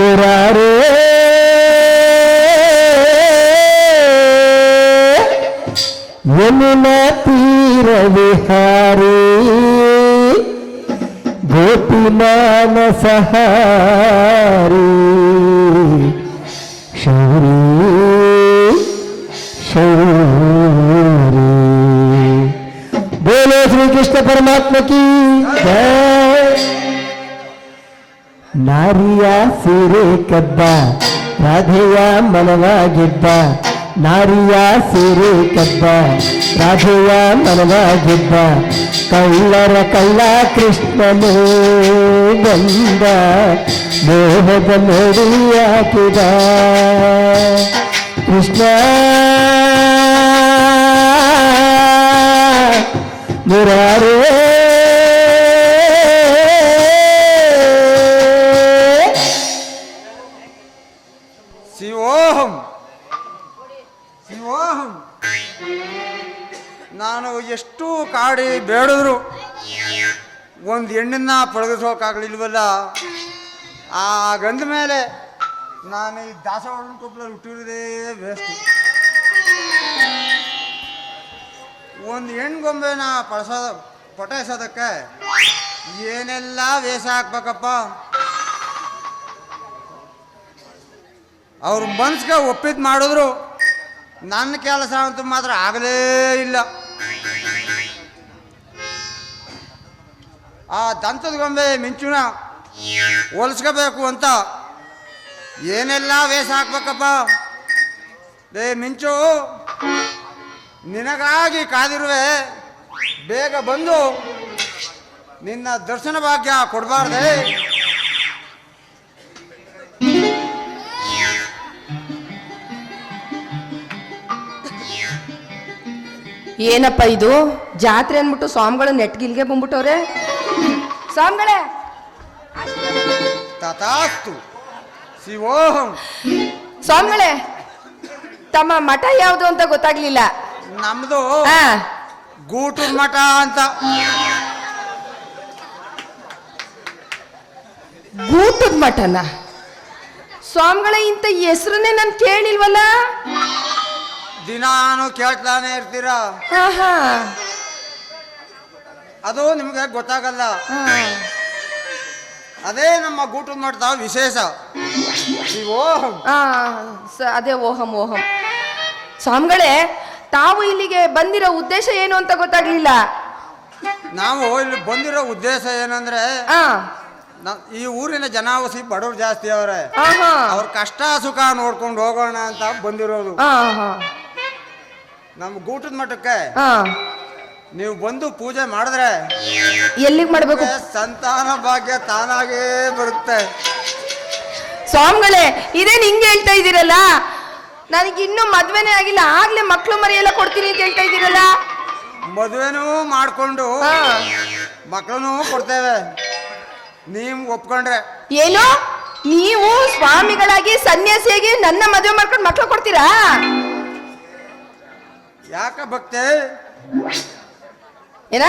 मुरारे यमुना तीर विहारी गोपीनाम सहारी। शौरी शौरी। बोलो श्री कृष्ण परमात्मा की जय। ನಾರಿಯ ಸೀರೆ ಕದ್ದ, ರಾಧೆಯ ಮನವಾಗಿದ್ದ, ನಾರಿಯ ಸೀರೆ ಕದ್ದ, ರಾಧೆಯ ಮನವಾಗಿದ್ದ, ಕಳ್ಳರ ಕಳ್ಳ ಕೃಷ್ಣನು ಬಂದ ಮೋಹದ ನೋಡಿ ಹಾಕಿದ. ಕೃಷ್ಣ ಮುರಾರೇ ಬೇಡಿದ್ರು. ಒಂದು ಹೆಣ್ಣನ್ನ ಪಳಗಿಸೋಕಾಗಲಿಲ್ವಲ್ಲ? ಆ ಗಂಧ ಮೇಲೆ ನಾನು ಈ ದಾಸವಾಳ ಕೊಪ್ಪಲ ಹುಟ್ಟಿರೋದೇ ವೇಸ್ಟ್ ಒಂದು ಹೆಣ್ಗೊಂಬೆನ ಪಳಸೋದ, ಪಟಾಯಿಸೋದಕ್ಕೆ ಏನೆಲ್ಲ ವೇಷ ಹಾಕ್ಬೇಕಪ್ಪ? ಅವ್ರ ಮನ್ಸಿಗೆ ಒಪ್ಪಿದ್ ಮಾಡಿದ್ರು. ನನ್ನ ಕೆಲಸ ಅಂತ ಮಾತ್ರ ಆಗಲೇ ಇಲ್ಲ. ಆ ದಂತದ ಗೊಂಬೆ ಮಿಂಚುನ ಹೋಲಿಸ್ಕೋಬೇಕು ಅಂತ. ಏನೆಲ್ಲ ವೇಷ ಹಾಕ್ಬೇಕಪ್ಪ? ಏ ಮಿಂಚು, ನಿನಗಾಗಿ ಕಾದಿರುವೆ, ಬೇಗ ಬಂದು ನಿನ್ನ ದರ್ಶನ ಭಾಗ್ಯ ಕೊಡಬಾರ್ದೆ. ಏನಪ್ಪ ಇದು? ಜಾತ್ರೆ ಅಂದ್ಬಿಟ್ಟು ಸ್ವಾಮಿಗಳು ನೆಟ್ಗಿಲ್ಗೆ ಬಂದ್ಬಿಟ್ಟವ್ರೆ. ಸ್ವಾಮಿಗಳೇ. ತಥಾಸ್ತು. ಶಿವೋಹಂ. ಸ್ವಾಮಿಗಳೇ ತಮ್ಮ ಮಠ ಯಾವುದು ಅಂತ ಗೊತ್ತಾಗ್ಲಿಲ್ಲ. ನಮ್ದು ಹಾ. ಗೂಟೂರ್ ಮಠ ಅಂತ. ಗೂಟದ ಮಠನ? ಸ್ವಾಮಿಗಳ ಇಂಥ ಹೆಸರನ್ನೇ ನಾನು ಕೇಳಿಲ್ವಲ್ಲ? ದಿನಾನು ಕೇಳ್ತಾನೆ ಇರ್ತೀರಾ? ಹಾ ಹಾ. ಅದು ನಿಮ್ಗೆ ಗೊತ್ತಾಗಲ್ಲ. ಅದೇ ನಮ್ಮ ಗೂಟು ನೋಡ್ತಾ ವಿಶೇಷ. ಓಹಂ ಆ, ಸ- ಅದೇ ಓಹಂ ಓಹಂ. ಸ್ವಾಮಿಗಳೇ ತಾವು ಇಲ್ಲಿಗೆ ಬಂದಿರೋ ಉದ್ದೇಶ ಏನು ಅಂತ ಗೊತ್ತಾಗ್ಲಿಲ್ಲ. ನಾವು ಇಲ್ಲಿ ಬಂದಿರೋ ಉದ್ದೇಶ ಏನಂದ್ರೆ ಆ ನ- ಈ ಊರಿನ ಜನಾವಸಿ ಬಡವ್ರು ಜಾಸ್ತಿ ಅವ್ರೆ. ಅವ್ರ ಕಷ್ಟ ಸುಖ ನೋಡ್ಕೊಂಡು ಹೋಗೋಣ ಅಂತ ಬಂದಿರೋದು ಆ, ಹಾ. ನಮ್ಮ ಗೂಟದ ಮಠಕ್ಕೆ ಆ ನೀವು ಬಂದು ಪೂಜೆ ಮಾಡಿದ್ರೆ ಎಲ್ಲಿಗೆ ಮಾಡಬೇಕು? ಸಂತಾನ ಭಾಗ್ಯ ತಾನಾಗೇ ಬರುತ್ತೆ. ಸ್ವಾಮಿಗಳೇ ಇದೇನು ಹಿಂಗೆ ಹೇಳ್ತಾ ಇದ್ದೀರಲ್ಲ? ನನಗೆ ಇನ್ನೂ ಮದ್ವೆನೇ ಆಗಿಲ್ಲ. ಆಗ್ಲೇ ಮಕ್ಕಳು ಮರಿ ಎಲ್ಲ ಕೊಡ್ತೀನಿ ಅಂತ ಹೇಳ್ತಾ ಇದ್ದೀರಲ್ಲ? ಮದುವೆನೂ ಮಾಡ್ಕೊಂಡು ಮಕ್ಕಳೂ ಮಕ್ಕಳನ್ನೂ ಕೊಡ್ತೇವೆ. ನೀವು ಒಪ್ಕೊಂಡ್ರೆ. ಏನು? ನೀವು ಸ್ವಾಮಿಗಳಾಗಿ ಸನ್ಯಾಸಿಯಾಗಿ ನನ್ನ ಮದುವೆ ಮಾಡ್ಕೊಂಡು ಮಕ್ಕಳು ಕೊಡ್ತೀರಾ? ಯಾಕ ಭಕ್ತೆ? ಏನ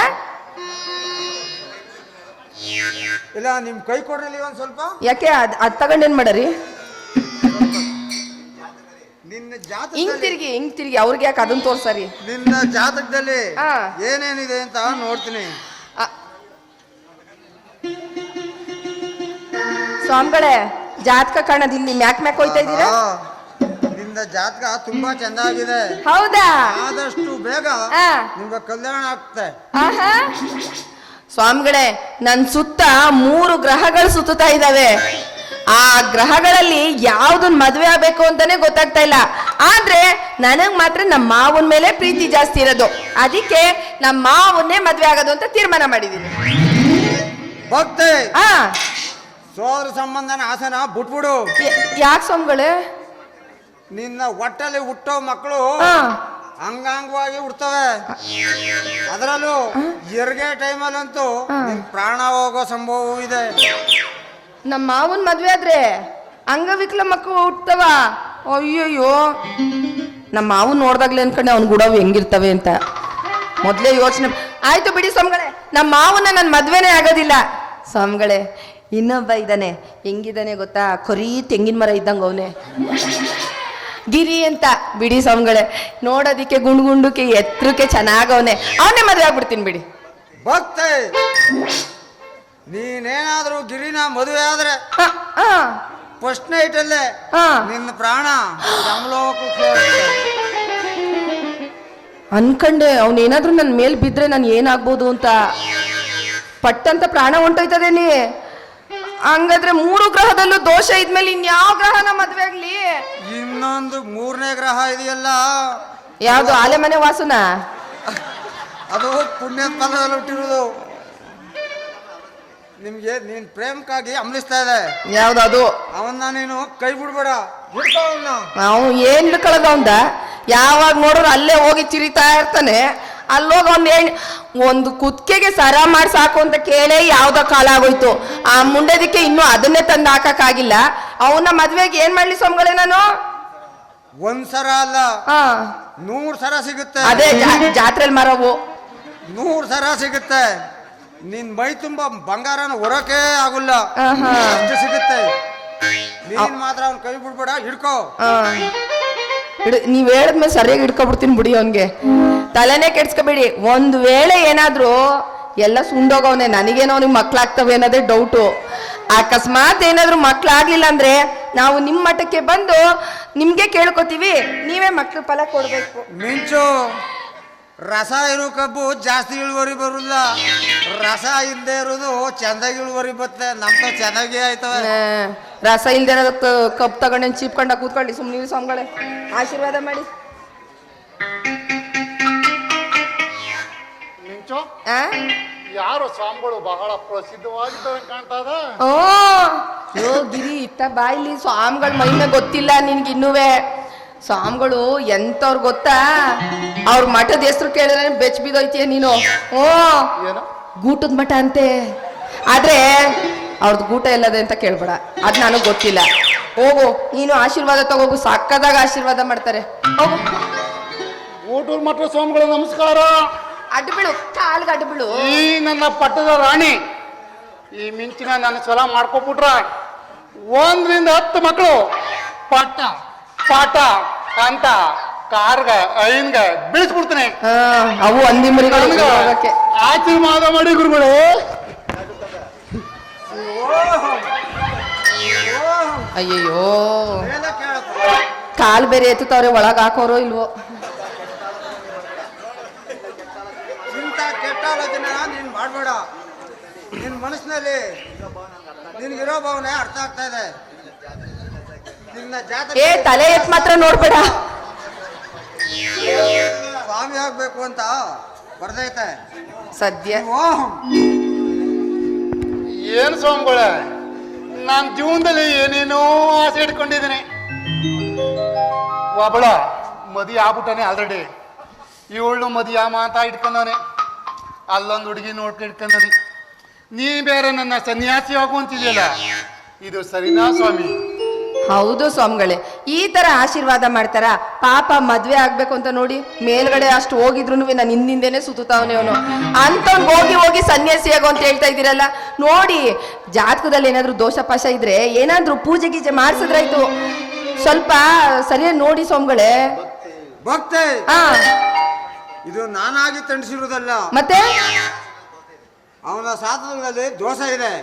ಇಲ್ಲ ನಿಮ್ ಕೈ ಕೊಡ್ರಿ ಒಂದ್ ಸ್ವಲ್ಪ ಯಾಕೆ ಅದ್ ಅದ್ ಏನ್ ಮಾಡರಿ ನಿನ್ನ ಹಿಂಗ್ ಜಾತಕದಲ್ಲಿ ತಿರ್ಗಿ ಹಿಂಗ್ ತಿರ್ಗಿ ಅವ್ರಿಗೆ ಯಾಕೆ ಅದನ್ನ ತೋರ್ಸರಿ ನಿನ್ನ ಜಾತಕದಲ್ಲಿ ಹಾ. ಏನೇನಿದೆ ಅಂತ ನೋಡ್ತೀನಿ. ಸ್ವಾಮಿಗಳೇ ಜಾತಕ ಕಾಣೋದು ಇಲ್ಲಿ ಮ್ಯಾಕ್ ಮ್ಯಾಕ್ ಹೋಯ್ತಾ ಇದ್ದೀರಾ. ನಿನ್ನ ಜಾತಕ ತುಂಬಾ ಚೆನ್ನಾಗಿದೆ ಹೌದಾ? ಆದಷ್ಟು ಬೇಗ ಆ. ನಿಮ್ಗೆ ಕಲ್ಯಾಣ ಆಗ್ತದೆ ಆಹಾ. ಸ್ವಾಮಿಗಳೇ ನನ್ ಸುತ್ತ ಮೂರು ಗ್ರಹಗಳು ಸುತ್ತುತ್ತಾ ಇದ್ದಾವೆ. ಆ ಗ್ರಹಗಳಲ್ಲಿ ಯಾವ್ದನ್ ಮದ್ವೆ ಆಗ್ಬೇಕು ಅಂತಾನೆ ಗೊತ್ತಾಗ್ತಾ ಇಲ್ಲ. ಆದ್ರೆ ನನಗ್ ಮಾತ್ರ ನಮ್ಮ ಮಾವನ್ ಮೇಲೆ ಪ್ರೀತಿ ಜಾಸ್ತಿ ಇರೋದು. ಅದಕ್ಕೆ ನಮ್ಮ ಮಾವನ್ನೇ ಮದ್ವೆ ಆಗೋದು ಅಂತ ತೀರ್ಮಾನ ಮಾಡಿದೀನಿ. ಭಕ್ತೆ! ಆ. ಸೋದರ ಸಂಬಂಧನ ಆಸನ ಬಿಟ್ಬಿಡು. ಯಾಕೆ ಸ್ವಾಮಿಗಳೇ? ನಿನ್ನ ಹೊಟ್ಟೆಲಿ ಹುಟ್ಟೋ ಮಕ್ಕಳು ಅಂಗಾಂಗವಾಗಿ ಹುಡ್ತವೆ ಅದರಲ್ಲೂ ಹೆರಿಗೆ ಟೈಮಲ್ಲಂತೂ ನಿನ್ ಪ್ರಾಣ ಹೋಗೋ ಸಂಭವ ಇದೆ. ನಮ್ಮ ಮಾವನ್ ಮದ್ವೆ ಆದ್ರೆ ಅಂಗವಿಕಲ ಮಕ್ಕಳು ಹುಟ್ಟವ ಅಯ್ಯಯ್ಯೋ. ನಮ್ಮ ಮಾವನ್ ನೋಡ್ದಾಗ್ಲೇ ಅನ್ಕೊಂಡೆ ಅವ್ನ ಗುಡವು ಹೆಂಗಿರ್ತವೆ ಅಂತ. ಮೊದ್ಲೇ ಯೋಚನೆ ಆಯ್ತು ಬಿಡಿ ಸ್ವಾಮಿಗಳೇ ನಮ್ಮ ಮಾವನ ನನ್ನ ಮದ್ವೆನೇ ಆಗೋದಿಲ್ಲ. ಸ್ವಾಮಿಗಳೇ ಇನ್ನೊಬ್ಬ ಇದ್ದಾನೆ. ಹೆಂಗಿದ್ದಾನೆ ಗೊತ್ತಾ? ಕೊರಿ ತೆಂಗಿನ ಮರ ಇದ್ದಂಗೆ ಅವನೇ. ಗಿರಿ ಅಂತ ಬಿಡಿ ಸ್ವಾಮಿಗಳೇ. ನೋಡೋದಿಕ್ಕೆ ಗುಂಡು ಗುಂಡುಕ್ಕೆ ಎತ್ತರಕ್ಕೆ ಚೆನ್ನಾಗವನೆ ಅವನೇ. ಮದುವೆ ಆಗ್ಬಿಡ್ತೀನಿ ಬಿಡಿ. ಭಕ್ತೆ ನೀನೇನಾದ್ರೂ ಗಿರಿನ ಮದುವೆ ಆದ್ರೆ ಹ, ಹ, ಫಸ್ಟ್ ನೈಟ್ ಅಲ್ಲೇ ಹ. ನಿನ್ನ ಪ್ರಾಣ ಯಮಲೋಕಕ್ಕೆ ಹೋಗುತ್ತೆ. ಅನ್ಕಂಡೆ ಅವನೇನಾದ್ರೂ ನನ್ನ ಮೇಲ್ ಬಿದ್ರೆ ನಾನು ಏನಾಗ್ಬೋದು ಅಂತ. ಪಟ್ಟಂತ ಪ್ರಾಣ ಹೊಂಟೋಯ್ತದೆ ನೀ. ಹಂಗಾದ್ರೆ ಮೂರು ಗ್ರಹದಲ್ಲೂ ದೋಷ ಇದ್ಮೇಲೆ ಇನ್ಯಾವ ಗ್ರಹನ ಮದ್ವೆ ಆಗ್ಲಿ? ಇನ್ನೊಂದು ಮೂರನೇ ಗ್ರಹ ಇದೆಯಲ್ಲ? ಯಾವುದು ಆಲೆ ಮನೆ ವಾಸುನ? ಅದು ಪುಣ್ಯ ಪದದಲ್ಲಿ ಹುಟ್ಟಿರೋದು ನಿಮ್ಗೆ ನೀನ್ ಪ್ರೇಮಕ್ಕಾಗಿ ಅಮಲಿಸ್ತಾ ಇದೆ ಯಾವ್ದು ಅದು ಅವನ್ನ ನೀನು ಕೈ ಬಿಡ್ಬೇಡ. ಅವ್ನ ಅವನು ಏನ್ ಕಳೆದ ಅವಂದ? ಯಾವಾಗ ನೋಡಿದ್ರು ಅಲ್ಲೇ ಹೋಗಿ ಚಿರಿತಾ ಇರ್ತಾನೆ. ಅಲ್ಲೋಗ ಒಂದ್ ಏನ್ ಒಂದು ಕುತ್ತಿಗೆಗೆ ಸರ ಮಾಡಿ ಸಾಕು ಅಂತ ಕೇಳೇ ಯಾವ್ದೋ ಕಾಲ ಆಗೋಯ್ತು. ಆ ಮುಂಡೆದಕ್ಕೆ ಇನ್ನೂ ಅದನ್ನೇ ತಂದು ಹಾಕಕ್ಕಾಗಿಲ್ಲ. ಅವನ ಮದ್ವೆಗೆ ಏನ್ ಮಾಡ್ಲಿ ಸ್ವಾಮಿಗಳೇ ನಾನು? ಒಂದ್ ಸರ ಅಲ್ಲ. ಹಾ ನೂರ್ ಸರ ಸಿಗುತ್ತೆ. ಅದೇ ಜಾತ್ರೆಲ್ ಮರವು. ನೂರ್ ಸರ ಸಿಗುತ್ತೆ. ನಿನ್ ಮೈ ತುಂಬಾ ಬಂಗಾರನ ಹೊರಕೆ ಆಗುಲ್ಲ. ಅಷ್ಟು ಸಿಗುತ್ತೆ. ನೀನ್ ಮಾತ್ರ ಅವ್ನ ಕೈ ಬಿಡ್ಬೇಡ ಹಿಡ್ಕೋ. ನೀವ್ ಹೇಳದ್ಮೇಲೆ ಸರಿಯಾಗಿ ಹಿಡ್ಕೊಬಿಡ್ತೀನಿ ಬಿಡಿ ಅವನ್ಗೆ. ತಲೆನೇ ಕೆಡ್ಸ್ಕೊಬೇಡಿ. ಒಂದ್ ವೇಳೆ ಏನಾದ್ರು ಎಲ್ಲ ಸುಂಡೋಗವನೆ ನನಗೇನೋ ಅವ್ನಿಗೆ ಮಕ್ಳಾಗ್ತವೆ ಅನ್ನೋದೇ ಡೌಟು ಅಕಸ್ಮಾತ್ ಏನಾದ್ರು ಮಕ್ಳಾಗ್ಲಿಲ್ಲ ಅಂದ್ರೆ ನಾವು ನಿಮ್ ಮಠಕ್ಕೆ ಬಂದು ನಿಮ್ಗೆ ಕೇಳ್ಕೊತೀವಿ. ನೀವೇ ಮಕ್ಳ ಫಲ ಕೊಡ್ಬೇಕು. ಮಿಂಚು. ರಸ ಇರೋ ಕಬ್ಬು ಜಾಸ್ತಿ ಇಳುವರಿ ಬರುಲ್ಲ ರಸ ಇಲ್ಲದೆ ಇರೋದು ಚೆನ್ನಾಗಿ ಇಳುವರಿ ಬರುತ್ತೆ. ನಮ್ದು ಚೆನ್ನಾಗಿ ಆಯ್ತವೆ ರಸ ಇಲ್ದೇ ಕಪ್ ತಗೊಂಡು ಚೀಪ್ಕೊಂಡ ಕೂತ್ಕೊಳ್ಳಿ. ಸುಮ್ಮನೆ ಸ್ವಾಮಿಗಳೇ. ಆಶೀರ್ವಾದ ಮಾಡಿ. ಮಿಂಚು. ಆ? ಯಾರು ಸ್ವಾಮಿಗಳು ಬಹಳ ಪ್ರಸಿದ್ಧವಾಗಿದ್ದಾರೆ ಕಾಣ್ತಾ ಇದೆ ಓ ಯೋ ಗಿರಿ ಇತ್ತ ಬಾಯ್ಲಿ ಸ್ವಾಮಿಗಳ ಮಹಿಮೆ ಗೊತ್ತಿಲ್ಲ ನಿನ್ಗೆ ಇನ್ನುವೆ. ಸ್ವಾಮಿಗಳು ಎಂತವ್ರು ಗೊತ್ತಾ? ಅವ್ರ ಮಠದ ಹೆಸರು ಕೇಳಿದ್ರೆ ಬೆಚ್ಚ ಬಿದ್ದೋಯ್ತೀಯ ನೀನು. ಓ ಏನು? ಗೂಟದ ಮಠ ಅಂತೆ. ಆದ್ರೆ ಅವ್ರದ್ದು ಗೂಟ ಎಲ್ಲದೆ ಅಂತ ಕೇಳ್ಬೇಡ. ಅದ್ ನನಗೆ ಗೊತ್ತಿಲ್ಲ. ಹೋಗು ನೀನು ಆಶೀರ್ವಾದ ತಗೋಗು. ಸಕ್ಕದಾಗ ಆಶೀರ್ವಾದ ಮಾಡ್ತಾರೆ. ಹೋಗು. ಊಟದ ಮಠ ಸ್ವಾಮಿಗಳು ನಮಸ್ಕಾರ. ಅಡ್ಡು ಬಿಡು ಕಾಲ್ಗೆ ಅಡ್ಡು ಬಿಡು ಈ ನನ್ನ ಪಟ್ಟದ ರಾಣಿ ಈ ಮಿಂಚಿನ ನನ್ನ ಸಲ ಮಾಡ್ಕೊಬಿಟ್ರ ಒಂದ್ರಿಂದ ಹತ್ತು ಮಕ್ಕಳು ಪಾಠ. ಪಾಠ ಅಂತ ಕಾರ್ಗ ಐನ್ಗ ಬೀಳಿಸ್ಬಿಡ್ತೀನಿ. ಅವು ಅಂದಿ ಮರಿಗಳು ಮಾದ ಆಶೀರ್ವಾದ ಮಾಡಿ ಗುರುಗಳು. ಅಯ್ಯಯ್ಯೋ. ಕಾಲ್ ಬೇರೆ ಎತ್ತುತ್ತವ್ರೆ ಒಳಗ್ ಹಾಕೋರೋ ಇಲ್ವೋ ಇಂಥ ಆಲೋಚನೆ ನೀನ್ ಮಾಡಬೇಡ. ನಿನ್ ಮನಸ್ಸಿನಲ್ಲಿ ನಿನ್ಗಿರೋ ಭಾವನೆ ಅರ್ಥ ಆಗ್ತಾ ಇದೆ. ನಿನ್ನ ಏ ತಲೆ ಎತ್ ಮಾತ್ರ ನೋಡ್ಬೇಡ. ಸ್ವಾಮಿ ಆಗ್ಬೇಕು ಅಂತ ಬರ್ದೈತೆ. ಸದ್ಯ. ಏನು ಸ್ವಾಮಿಗಳ ನಾನ್ ಜೀವನದಲ್ಲಿ ಏನೇನೋ ಆಸೆ ಇಟ್ಕೊಂಡಿದ್ದೀನಿ. ಒಬ್ಬಳ ಮದಿ ಆಗ್ಬಿಟ್ಟಾನೆ ಆಲ್ರೆಡಿ ಇವಳು ಮದಿ ಆಮ ಅಂತ ಇಟ್ಕೊಂಡವನೆ. ಅಲ್ಲೊಂದು ಹುಡುಗಿ ನೋಡ್ಕೊಂಡು ಇಟ್ಕೊಂಡವನೆ ನೀ ಬೇರೆ ನನ್ನ ಸನ್ಯಾಸಿ ಆಗು ಅಂತಿದೆಯಲ್ಲ? ಇದು ಸರಿನಾ ಸ್ವಾಮಿ? ಹೌದು ಸ್ವಾಮಿಗಳೇ ಈ ತರ ಆಶೀರ್ವಾದ ಮಾಡ್ತಾರ? ಪಾಪ ಮದ್ವೆ ಆಗ್ಬೇಕು ಅಂತ ನೋಡಿ ಮೇಲ್ಗಡೆ ಅಷ್ಟು ಹೋಗಿದ್ರು ನಾನು ಹಿಂದಿಂದೇನೆ ಸುತ್ತಾವನೆ ಅವನು. ಅಂತ ಹೋಗಿ ಹೋಗಿ ಸನ್ಯಾಸಿ ಆಗು ಅಂತ ಹೇಳ್ತಾ ಇದ್ದೀರಲ್ಲ? ನೋಡಿ ಜಾತಕದಲ್ಲಿ ಏನಾದ್ರು ದೋಷ ಪಾಶ ಇದ್ರೆ ಏನಾದ್ರೂ ಪೂಜೆ ಗೀಜೆ ಮಾಡಿಸಿದ್ರಾಯ್ತು. ಸ್ವಲ್ಪ ಸರಿಯಾಗಿ ನೋಡಿ ಸ್ವಾಮಿಗಳೇ. ಭಕ್ತೆ. ಹಾ. ಇದು ನಾನಾಗಿ ತಣಿಸಿರುವುದಲ್ಲ ಮತ್ತೆ? ಅವನ ಸಾಧನಗಳಲ್ಲಿ ದೋಷ ಇದೆ.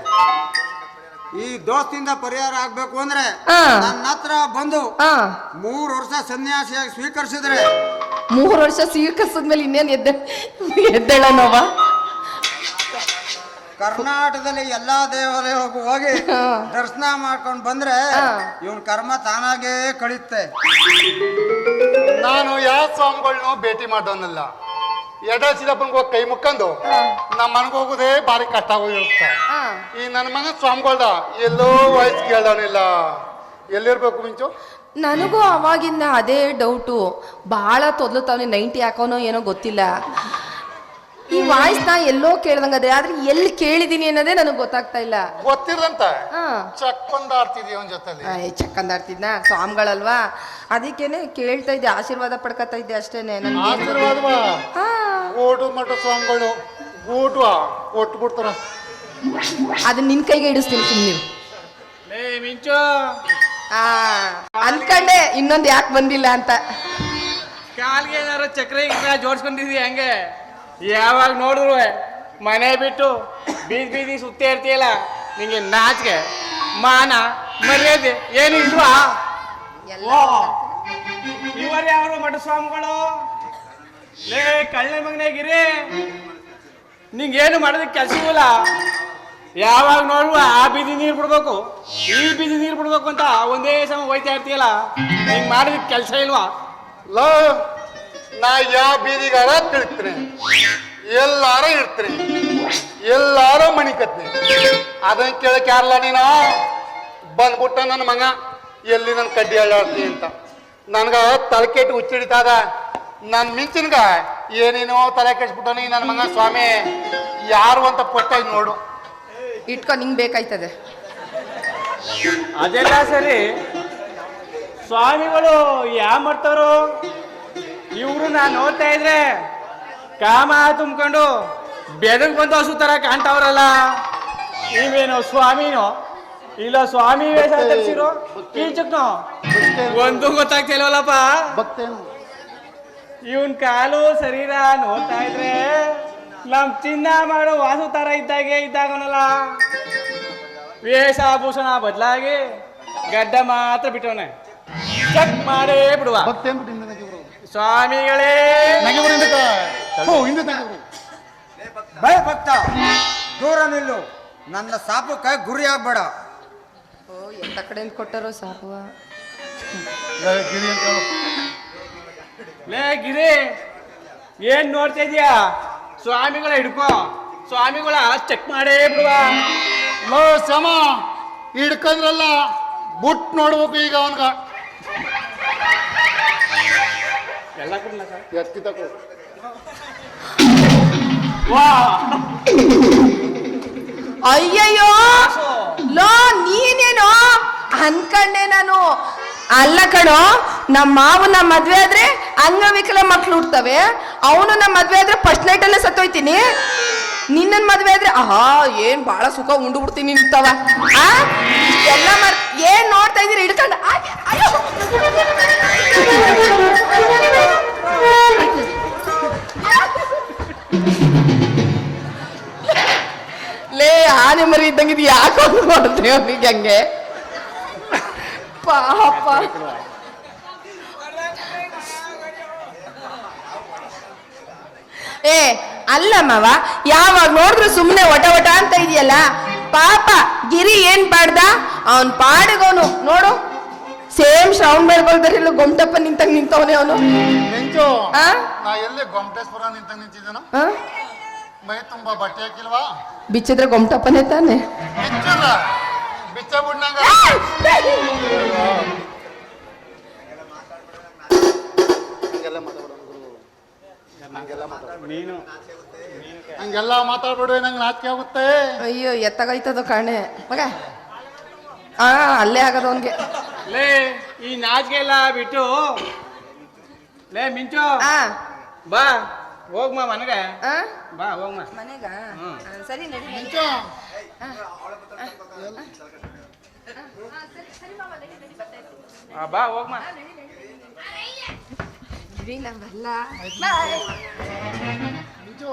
ಈ ದೋಷದಿಂದ ಪರಿಹಾರ ಆಗ್ಬೇಕು ಅಂದ್ರೆ. ನನ್ನ ಹತ್ರ ಬಂದು ಮೂರು ವರ್ಷ ಸನ್ಯಾಸಿಯಾಗಿ ಸ್ವೀಕರಿಸಿದ್ರೆ. ಮೂರು ವರ್ಷ ಸ್ವೀಕರಿಸಿದ್ಮೇಲೆ ಇನ್ನೇನು ಎದ್ದೆ ಎದ್ದೇಳನವ ಕರ್ನಾಟಕದಲ್ಲಿ ಎಲ್ಲಾ ದೇವಾಲಯಕ್ಕೂ ಹೋಗಿ ದರ್ಶನ ಮಾಡ್ಕೊಂಡು ಬಂದ್ರೆ. ಇವನ್ ಕರ್ಮ ತಾನಾಗೇ ಕಳೀತೆ. ನಾನು ಯಾವ ಸ್ವಾಮಿಗಳನ್ನೂ ಭೇಟಿ ಮಾಡೋನಲ್ಲ. ಎಡ ಸಿದ್ದಪ್ಪನಿಗೆ ಹೋಗಿ ಕೈ ಮುಕ್ಕೊಂಡು ನಮ್ಮ ಮನೆಗೆ ಹೋಗೋದೇ ಭಾರಿ ಕಷ್ಟ ಆಗೋಗಿರುತ್ತೆ ಈ ನನ್ನ ಮಗ ಸ್ವಾಮಿಗಳ್ದ ಎಲ್ಲೋ ವಯಸ್ಸು ಕೇಳೋನಿಲ್ಲ ಎಲ್ಲಿರ್ಬೇಕು ಮಿಂಚು? ನನಗೂ ಅವಾಗಿಂದ ಅದೇ ಡೌಟು. ಭಾಳ ತೊದ್ಲುತ್ತವನೆ ನೈಂಟಿ ಹಾಕೋನೋ ಏನೋ ಗೊತ್ತಿಲ್ಲ. ಈ ವಾಯ್ಸ್ ನಾ ಎಲ್ಲೋ ಕೇಳ್ದಂಗದೆ ಆದ್ರೆ ಎಲ್ಲಿ ಕೇಳಿದೀನಿ ಅನ್ನೋದೇ ನನಗೆ ಗೊತ್ತಾಗ್ತಾ ಇಲ್ಲ. ಗೊತ್ತಿರದಂತ ಹಾ. ಚಕ್ಕೊಂದ ಆಡ್ತಿದ್ಯ ಅವನ ಜೊತೆಲಿ? ಆಯ್ ಚಕ್ಕಂದಾಡ್ತಿದ್ನ ಸ್ವಾಮಿಗಳಲ್ವಾ? ಅದಕ್ಕೇನೆ ಕೇಳ್ತಾ ಇದ್ದೆ ಆಶೀರ್ವಾದ ಪಡ್ಕೊತಾ ಇದ್ದೆ ಅಷ್ಟೇನೆ ನನ್ಗೆ. ಆಶೀರ್ವಾದವಾ ಹಾ. ಊಟದ ಮಟ್ಟ ಸ್ವಾಮಿಗಳು ಊಟ ಕೊಟ್ಟು ಬಿಡ್ತಾರ ಅದನ್ನ ನಿನ್ ಕೈಗೆ ಇಡಿಸ್ತೀನಿ ಸುಮ್ಮನೆ ಲೇ ಮಿಂಚು. ಆ ಅನ್ಕಂಡೆ ಇನ್ನೊಂದು ಯಾಕೆ ಬಂದಿಲ್ಲ ಅಂತ. ಕಾಲ್ಗೆ ಏನಾರ ಚಕ್ರ ಗಿಕ್ರ ಜೋಡ್ಸ್ಕೊಂಡಿದ್ವಿ ಹಂಗೆ? ಯಾವಾಗ ನೋಡಿದ್ರು ಮನೆ ಬಿಟ್ಟು ಬೀದಿ ಬೀದಿ ಸುತ್ತ ಇರ್ತೀಯಲ್ಲ ನಿಂಗೆ ನಾಚಿಕೆ ಮಾನ ಮರ್ಯಾದೆ ಏನು ಇಲ್ವಾ? ಇವರು ಯಾರು ಮಠ ಸ್ವಾಮಿಗಳು ಲೇ ಕಳ್ಳ ಮಗನಾಗಿರಿ ನಿಂಗೇನು ಮಾಡೋದಕ್ಕೆ ಇಲ್ಲ ಯಾವಾಗ ನೋಡುವ ಆ ಬೀದಿ ನೀರು ಬಿಡ್ಬೇಕು ಈ ಬೀದಿ ನೀರು ಬಿಡ್ಬೇಕು ಅಂತ ಒಂದೇ ಸಮ ಹೋಯ್ತಾ ಇರ್ತೀಯಲ್ಲ ನಿಂಗೆ ಮಾಡೋದಕ್ಕೆ ಕೆಲಸ ಇಲ್ವಾ? ಲೋ ನಾ ಯಾವ ಬೀದಿಗಾರ ತಿಳಿತೇನೆ ಎಲ್ಲಾರ ಇರ್ತೀನಿ. ಎಲ್ಲಾರ ಮಣಿಕತ್ತೀನಿ ಅದನ್ನ ಕೇಳಕ್ ಯಾರಲ್ಲ ನೀನ? ಬಂದ್ಬಿಟ್ಟ ನನ್ನ ಮಗ. ಎಲ್ಲಿ ನನ್ನ ಕಡ್ಡಿ ಅಳ್ಳಾಡ್ತೀನಿ ಅಂತ. ನನ್ಗ ತಲೆ ಕೆಟ್ಟು ಹುಚ್ಚಿಡಿತಾದ. ನನ್ನ ಮಿಂಚಿನ್ಗ ಏನೇನೋ ತಲೆ ಕೆಡ್ಸ್ಬಿಟ್ಟನಿ ನನ್ನ ಮಗ ಸ್ವಾಮಿ. ಯಾರು ಅಂತ ಪಟ್ಟಾಗಿ ನೋಡು. ಇಟ್ಕೊ ನಿಂಗ್ ಬೇಕಾಯ್ತದೆ. ಅದೆಲ್ಲ ಸರಿ. ಸ್ವಾಮಿಗಳು ಯಾ ಮಾಡ್ತಾರೋ? ಇವರು ನಾನು ನೋಡ್ತಾ ಇದ್ರೆ ಕಾಮ ತುಂಬ್ಕೊಂಡು ಬೆದನ್ ಬಂದು ಹಸು ತರ ಕಾಣ್ತಾವ್ರಲ್ಲ. ನೀವೇನೋ ಸ್ವಾಮಿನೋ? ಇಲ್ಲ ಸ್ವಾಮಿ ವೇಷ ಧರಿಸಿರೋ? ಕೀಚಕ್ನೋ? ಒಂದು ಗೊತ್ತಾಗ್ತಿಲ್ವಲ್ಲಪ್ಪ ಇವನ್ ಕಾಲು ಶರೀರ ನೋಡ್ತಾ ಇದ್ರೆ ನಮ್ ಚಿನ್ನ ಮಾಡೋ ವಾಸು ತರ ಇದ್ದಾಗೆ ಇದ್ದಾಗನಲ್ಲ. ವೇಷಭೂಷಣ ಬದಲಾಗಿ ಗಡ್ಡ ಮಾತ್ರ ಬಿಟ್ಟವನೆ. ಚೆಕ್ ಮಾಡೇ ಬಿಡುವ ಭಕ್ತೇನು ಬಿಟ್ಟು ಹಿಂದೆ ಇವರು ಸ್ವಾಮಿಗಳೇ! ನಂಗೆ ಬರು ಹಿಂದೆ ಹೋ ಹಿಂದೆ ತೆಗೆದ್ರು ಭಯ ಭಕ್ತ ದೂರ ನಿಲ್ಲು. ನನ್ನ ಸಾಪಕ್ಕೆ ಗುರಿ ಆಗ್ಬೇಡ. ಓ ಎಂತ ಕಡೆಯಿಂದ ಕೊಟ್ಟರೋ ಸಾಪುವ? ಗಿರಿ ಅಂತ. ಹೇಳು. ಲೇ ಗಿರಿ! ಏನ್ ನೋಡ್ತಾ ಇದೀಯಾ? ಸ್ವಾಮಿಗಳ ಹಿಡ್ಕೋ. ಸ್ವಾಮಿಗಳ ಚೆಕ್ ಮಾಡೇ ಬಿಡುವ. ಲೋ ಸಮ ಹಿಡ್ಕಂದ್ರಲ್ಲ ಬುಟ್ ನೋಡ್ಬೇಕು ಈಗ ಅವನ್ಗ. ಎಲ್ಲ ಕೊಡ್ಲ ಸರ್? ಎತ್ತಿ ತಗೋ ವಾ! ಅಯ್ಯಯ್ಯೋ! ಲೋ ನೀನೇನೋ? ಅನ್ಕಂಡೆ ನಾನು. ಅಲ್ಲ ಕಣೋ ನಮ್ಮ ಮಾವನ ಮದ್ವೆ ಆದ್ರೆ ಅಂಗವಿಕಲ ಮಕ್ಳು ಹುಡ್ತವೆ. ಅವನು ನಮ್ಮ ಮದ್ವೆ ಆದ್ರೆ ಫಸ್ಟ್ ನೈಟ್ ಅಲ್ಲೇ ಸತ್ತೋಯ್ತೀನಿ. ನಿನ್ನ ಮದ್ವೆ ಆದ್ರೆ ಆಹಾ ಏನ್ ಬಹಳ ಸುಖ ಉಂಡು ಬಿಡ್ತೀನಿ ನಿಂತವ. ಆ? ಎಲ್ಲ ಮರ್ ಏನ್ ನೋಡ್ತಾ ಇದೀರಿ ಹಿಡ್ಕೊಂಡು ಅಯ್ಯೋ. ಲೇ, ಆನೆ ಮರಿ ಇದ್ದಂಗೆ ಇದು ಯಾಕೆ ನೋಡಿದ್ರೆ ಅವನಿಗೆ ಹಂಗೆ? ಪಾಪ. ಏ, ಅಲ್ಲ ಮಾವ, ಯಾವಾಗ ನೋಡಿದ್ರು ಸುಮ್ಮನೆ ಒಟ ಒಟ ಅಂತ ಇದೆಯಲ್ಲ? ಪಾಪ, ಗಿರಿ ಏನ್ ಪಾಡ್ದ? ಅವನ್ ಪಾಡಿಗವನು ನೋಡು. ಸೇಮ್ ಶ್ರವಣ್ ಬೆಳಗೊಳ್ದರಿಲ್ಲ ಗೊಮ್ಟಪ್ಪ ನಿಂತಂಗ್ ನಿಂತವನೇ ಅವನು. ಮಿಂಚು ಆ? ನಾ ಎಲ್ಲಿ ಗೊಮ್ಮಟೇಶ್ವರ ನಿಂತ ನಿಂತಿದ್ದೇನೋ? ಆ? ಮೈ ತುಂಬಾ ಬಟ್ಟೆ ಹಾಕಿಲ್ವಾ? ಬಿಚ್ಚಿದ್ರೆ ಗೊಮ್ಟಪ್ಪನೇ ತಾನೆ. ಬಿಚ್ಚಲ್ಲ. ಬಿಚ್ಚ ಬಿಡ್ನಂಗ. ನೀನು. ಹಂಗೆಲ್ಲ ಮಾತಾಡ್ಬಿಡ್ವೆ ನಂಗೆ ನಾಚಿಕೆ ಆಗುತ್ತೆ. ಅಯ್ಯೋ ಎತ್ತಗೈತದ ಕಾಣೆ. ಮಗ ಆ ಅಲ್ಲೇ ಆಗದ ಅವನ್ಗೆ. ಲೇ ಈ ನಾಚಿಕೆ ಎಲ್ಲ ಬಿಟ್ಟು ಲೇ ಮಿಂಚು. ಆ. ಬಾ ಹೋಗ್ಮ ಮನೆಗೆ. ಆ? ಬಾ ಹೋಗ್ಮ ಮನೆಗ? ಸರಿ ನಡಿ ಮಿಂಚು. ಆ, ಬಾ ಹೋಗ್ಮ ಇರಿ ನಾವೆಲ್ಲ ಮಿಂಚು.